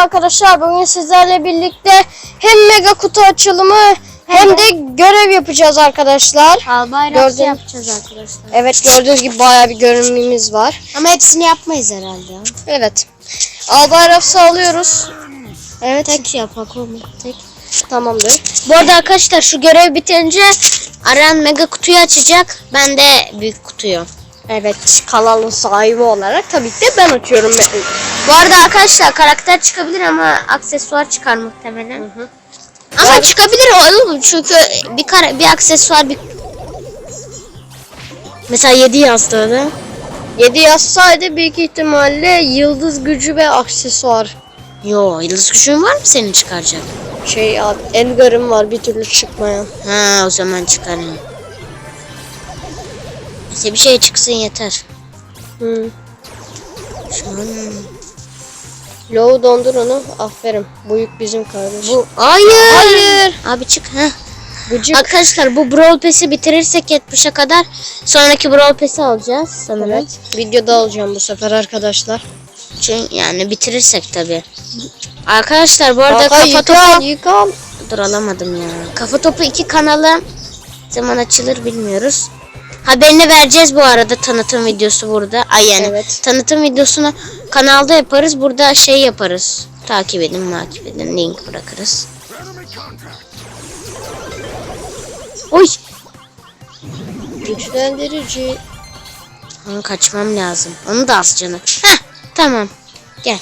arkadaşlar. Bugün sizlerle birlikte hem mega kutu açılımı hem de görev yapacağız arkadaşlar. Albay Gördüm. Rapsi yapacağız arkadaşlar. Evet gördüğünüz gibi bayağı bir görünümümüz var. Ama hepsini yapmayız herhalde. Evet. Albay Rafs'ı alıyoruz. Evet Tek yapak oğlum. Tek. tamamdır. Bu arada arkadaşlar şu görev bitince Aran mega kutuyu açacak. Ben de büyük kutuyu. Evet kanalın sahibi olarak tabii ki de ben açıyorum. Bu arada arkadaşlar karakter çıkabilir ama aksesuar çıkar muhtemelen. Ama çıkabilir oğlum çünkü bir kara, bir aksesuar bir Mesela 7 yazdı öyle. 7 yazsaydı büyük ihtimalle yıldız gücü ve aksesuar. Yo yıldız gücün var mı senin çıkaracak? Şey abi Edgar'ım var bir türlü çıkmayan. Ha o zaman çıkarım. Neyse bir şey çıksın yeter. Hı. Şu an Low dondur onu. Aferin. Bu yük bizim kardeş. bu hayır. Hayır. Abi çık ha. Gıcık. Arkadaşlar bu Brawl Pass'i bitirirsek 70'e kadar sonraki Brawl Pass'i alacağız sanırım. Evet. Videoda alacağım bu sefer arkadaşlar. Çünkü yani bitirirsek tabi. Arkadaşlar bu arada Kanka kafa yıkal topu yıkal. dur alamadım ya. Kafa topu iki kanalı zaman açılır bilmiyoruz. Haberini vereceğiz bu arada tanıtım videosu burada. Ay yani Evet. tanıtım videosunu kanalda yaparız. Burada şey yaparız. Takip edin, takip edin. Link bırakırız. Oy! Güçlendirici. Onu kaçmam lazım. Onu da az canı. Heh, tamam. Gel.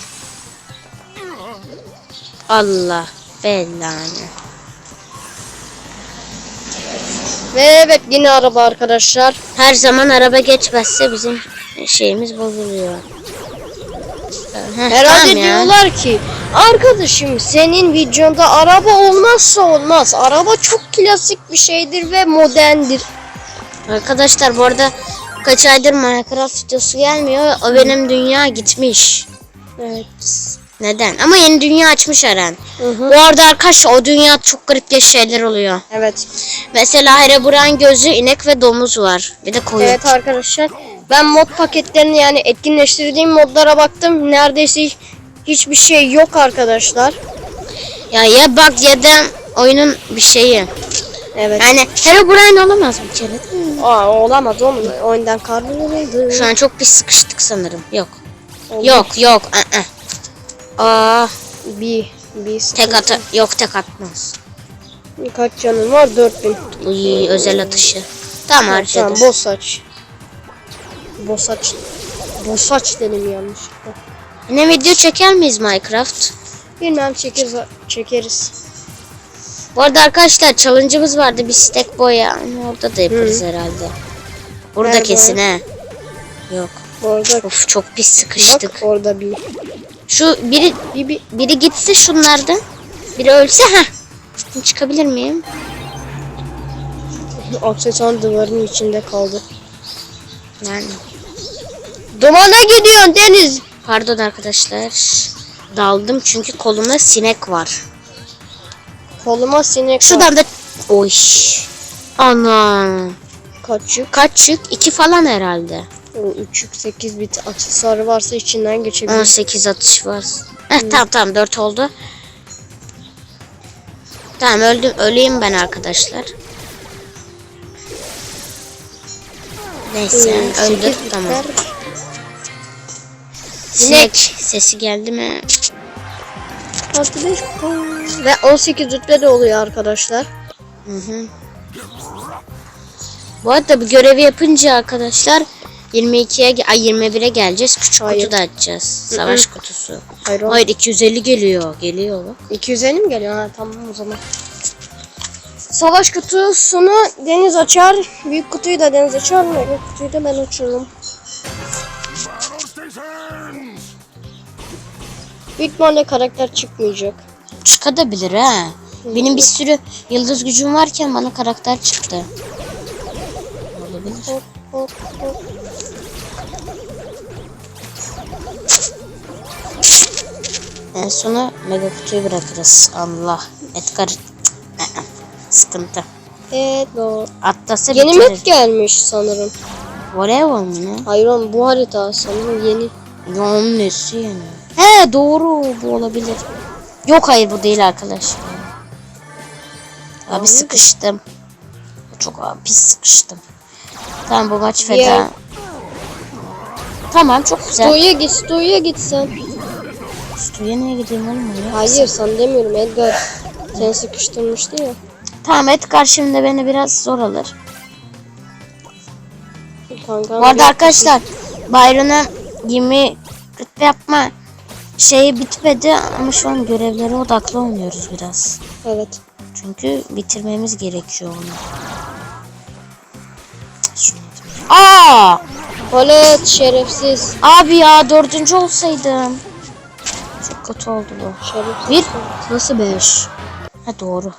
Allah belanı. Ve evet yine araba arkadaşlar. Her zaman araba geçmezse bizim şeyimiz bozuluyor. Heh, Herhalde tamam ya. diyorlar ki arkadaşım senin videonda araba olmazsa olmaz. Araba çok klasik bir şeydir ve moderndir. Arkadaşlar bu arada kaç aydır Minecraft videosu gelmiyor. O benim dünya gitmiş. Evet. Neden? Ama yeni dünya açmış Eren. Hı hı. Bu arada arkadaşlar o dünya çok garip geç şeyler oluyor. Evet. Mesela Herobrine gözü, inek ve domuz var. Bir de koyun. Evet arkadaşlar. Ben mod paketlerini yani etkinleştirdiğim modlara baktım. Neredeyse hiçbir şey yok arkadaşlar. Ya ya bak ya da oyunun bir şeyi. Evet. Yani Herobrine olamaz bir kere değil mi? Aa olamaz oğlum. Oyundan karnılıydı. Şu an çok pis sıkıştık sanırım. Yok. Yok yok. ı-ı. Aa, Bir, bir tek atı yok tek atmaz. Kaç canın var? 4000. Uy, özel atışı. Tamam Tamam, harcadı. boss saç. Boss saç. Boss saç dedim yanlışlıkla. Yine video çeker miyiz Minecraft? Bilmem çekeriz. çekeriz. Bu arada arkadaşlar challenge'ımız vardı bir stack boya. Orada da yaparız herhalde. Burada Nerede? kesin he. Yok. Bu arada Of çok pis bak sıkıştık. orada bir. Şu biri Bir, bir biri gitse şunlardan. Biri ölse ha. Çıkabilir miyim? aksesuar duvarın içinde kaldı. Yani. Dumana gidiyorsun Deniz. Pardon arkadaşlar. Daldım çünkü kolumda sinek var. Koluma sinek var. Şuradan da... Oy. Ana. Kaçık. Kaç çık? İki falan herhalde. O 3 yük 8 bit aksesuarı varsa içinden geçebilir. 18 atış var. Heh, tamam tamam 4 oldu. Tamam öldüm öleyim ben arkadaşlar. Neyse Ee, sekiz tamam. bitler. Sinek sesi geldi mi? Beş. Ve 18 rütbe de oluyor arkadaşlar. Hı hı. Bu arada bu görevi yapınca arkadaşlar 22'ye ge- ay 21'e geleceğiz. Küçük kutu da açacağız. Savaş kutusu. Hayır, Hayır 250 geliyor. Geliyor bak. 250 mi geliyor? Ha tamam o zaman. Savaş kutusunu Deniz açar. Büyük kutuyu da Deniz açar. Mega kutuyu da ben açarım. Büyük ihtimalle karakter çıkmayacak. Çıkabilir ha. Benim bir sürü yıldız gücüm varken bana karakter çıktı. Olabilir. Hop, hop, hop. En sona mega kutuyu bırakırız. Allah. Edgar. Sıkıntı. Evet o. Atlasa Yeni bitirir. map gelmiş sanırım. Voleybol mu ne? Hayır oğlum bu harita sanırım yeni. Ya onun nesi yeni? He doğru bu olabilir. Yok hayır bu değil arkadaşlar. Abi Anladım. sıkıştım. Çok abi pis sıkıştım. Tamam bu maç feda. Tamam çok güzel. Stoya git, Stoya git sen. Stüdyoya niye gideyim oğlum ya? Hayır sen demiyorum Edgar. Seni sıkıştırmıştı ya. Tamam Edgar şimdi beni biraz zor alır. Kanka, Bu arada arkadaşlar Byron'a 20 rütbe yapma şeyi bitmedi ama şu an görevlere odaklı oynuyoruz biraz. Evet. Çünkü bitirmemiz gerekiyor onu. Aa! Palet şerefsiz. Abi ya dördüncü olsaydım. Kötü oldu bu. Şerefsiz. Bir. Nasıl beş? Ha doğru.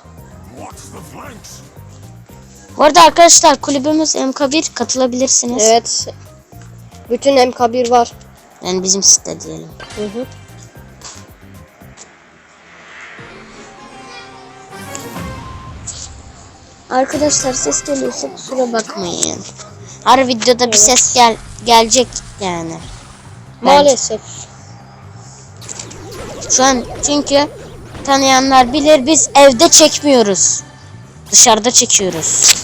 Bu arada arkadaşlar kulübümüz MK1 katılabilirsiniz. Evet. Bütün MK1 var. Yani bizim site diyelim. Hı hı. Arkadaşlar ses geliyorsa kusura bakmayın. Her videoda bir ses gel gelecek yani. Bence. Şu an çünkü tanıyanlar bilir biz evde çekmiyoruz. Dışarıda çekiyoruz.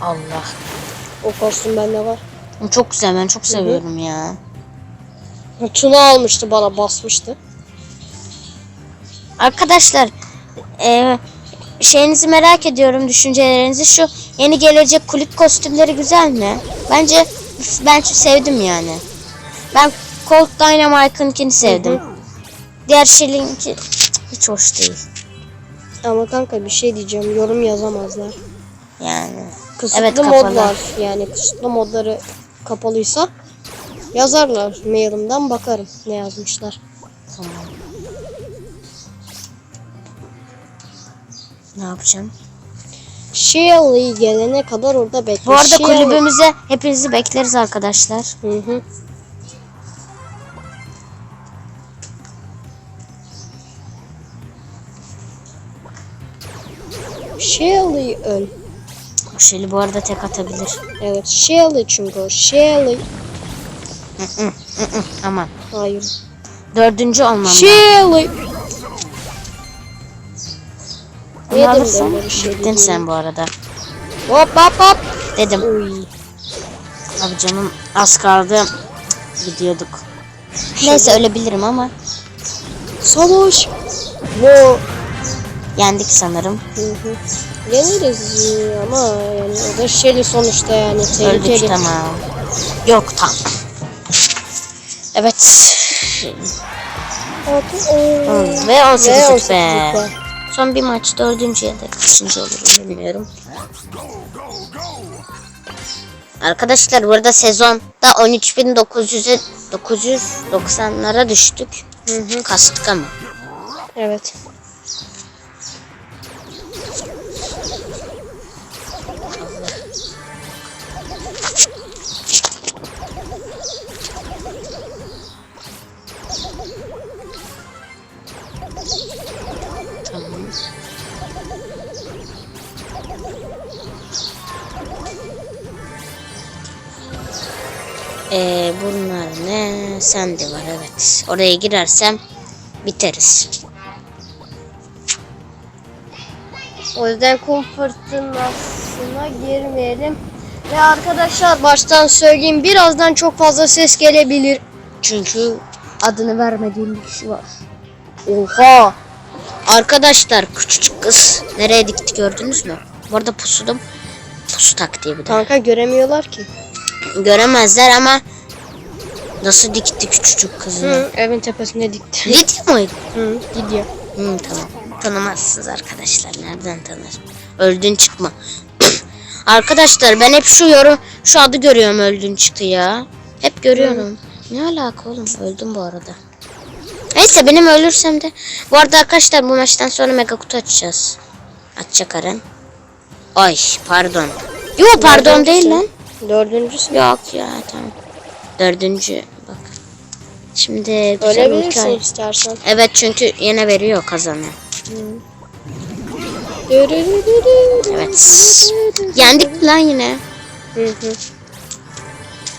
Allah. O kostüm bende var. Çok güzel ben çok seviyorum ya. Tuna almıştı bana basmıştı. Arkadaşlar eee, şeyinizi merak ediyorum düşüncelerinizi şu yeni gelecek kulüp kostümleri güzel mi? Bence ben şu sevdim yani. Ben Colt Dynamite'ınkini sevdim. Diğer şeyinki hiç hoş değil. Ama kanka bir şey diyeceğim. Yorum yazamazlar. Yani. Kısıtlı Evet, kapalı. var. Yani kısıtlı modları kapalıysa yazarlar. Mailimden bakarım ne yazmışlar. Tamam. Ne yapacağım? Shelly gelene kadar orada bekle. Bu arada Shelly- kulübümüze hepinizi bekleriz arkadaşlar. Hı hı. Shelly öl. Şeli bu arada tek atabilir. Evet Shelly çünkü o. Shelly. Aman. Hayır. Dördüncü olmam. Shelly. Yedim alırsan ben şey gittin sen bu arada. Hop hop hop. Dedim. Uy. Abi canım az kaldı. Gidiyorduk. Neyse ölebilirim ama Savaş. Bu. Yendik sanırım. Hı hı. Yeniriz ama yani o da Shelly sonuçta yani tehlikeli. Öldük tamam. Yok tam. Evet. Hı, Ve 18 Ve rütbe. 18 rütbe. Son bir maç dördüncü ya da kaçıncı olurum bilmiyorum. Arkadaşlar burada sezonda 13.900'e 990'lara düştük. Hı hı. Kastık ama. Evet. Ee, bunlar ne? Sen de var evet. Oraya girersem biteriz. O yüzden kum fırtınasına girmeyelim. Ve arkadaşlar baştan söyleyeyim birazdan çok fazla ses gelebilir. Çünkü adını vermediğim bir kişi var. Oha! Arkadaşlar küçücük kız nereye dikti gördünüz mü? Bu arada pusudum. Pusu taktiği bu da. Kanka göremiyorlar ki. Göremezler ama nasıl dikti küçücük kızını? Hı, evin tepesine dikti. Lidya mıydı? Hı, gidiyor. Hı, tamam. Tanımazsınız arkadaşlar. Nereden tanır? Öldün çıkma. arkadaşlar ben hep şu yorum, şu adı görüyorum öldün çıktı ya. Hep görüyorum. Ne alaka oğlum? Öldüm bu arada. Neyse benim ölürsem de. Bu arada arkadaşlar bu maçtan sonra mega kutu açacağız. Açacak Aren. Ay pardon. Yo pardon değil lan. Dördüncüsü. Yok ya tamam. Dördüncü bak. Şimdi güzel Ölebilirsin hikaye. istersen. Evet çünkü yine veriyor kazanı. Evet. Yendik lan yine? Hı hı.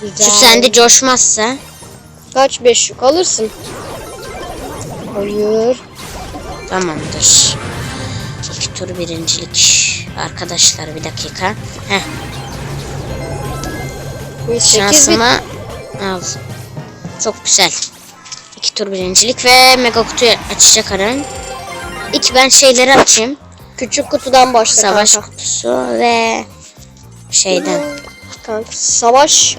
Güzel. Şu sende coşmazsa. Kaç beş yük alırsın? Hayır. Tamamdır. İki tur birincilik. Arkadaşlar bir dakika. Heh, Bir. Şansıma al. Çok güzel. İki tur birincilik ve mega kutuyu açacak Aren. İlk ben şeyleri açayım. Küçük kutudan başla Savaş kanka. kutusu ve şeyden. Kanka savaş.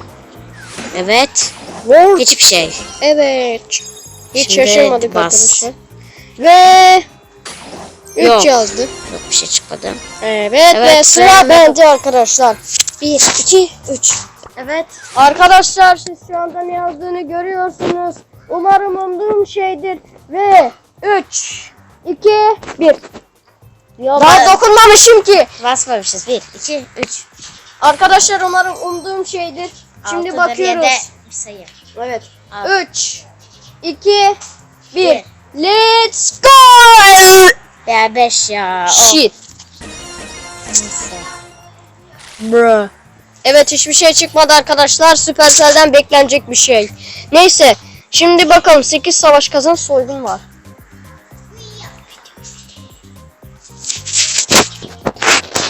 Evet. War. Hiçbir şey. Evet. Hiç Şimdi şaşırmadık bas. arkadaşlar. Ve 3 Yok. yazdı. Yok bir şey çıkmadı. Evet, Evet, ve sıra sıra- bende arkadaşlar. 1, 2, 3. Evet. Arkadaşlar siz şu anda ne yazdığını görüyorsunuz. Umarım umduğum şeydir. Ve 3, 2, 1. Daha dokunmamışım ki. Basmamışız. Bir, iki, üç. Arkadaşlar umarım umduğum şeydir. Şimdi Altıdır, bakıyoruz. yedi. Bir sayı. Evet. Al. 3, 2, 1. Bir. Let's go! Ya beş ya. Shit. Neyse. Bro. Evet hiçbir şey çıkmadı arkadaşlar. Supercell'den beklenecek bir şey. Neyse. Şimdi bakalım 8 savaş kazan soygun var.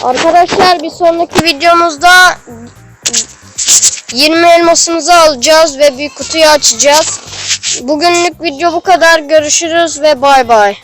Arkadaşlar bir sonraki videomuzda 20 elmasımızı alacağız ve bir kutuyu açacağız. Bugünlük video bu kadar. Görüşürüz ve bay bay.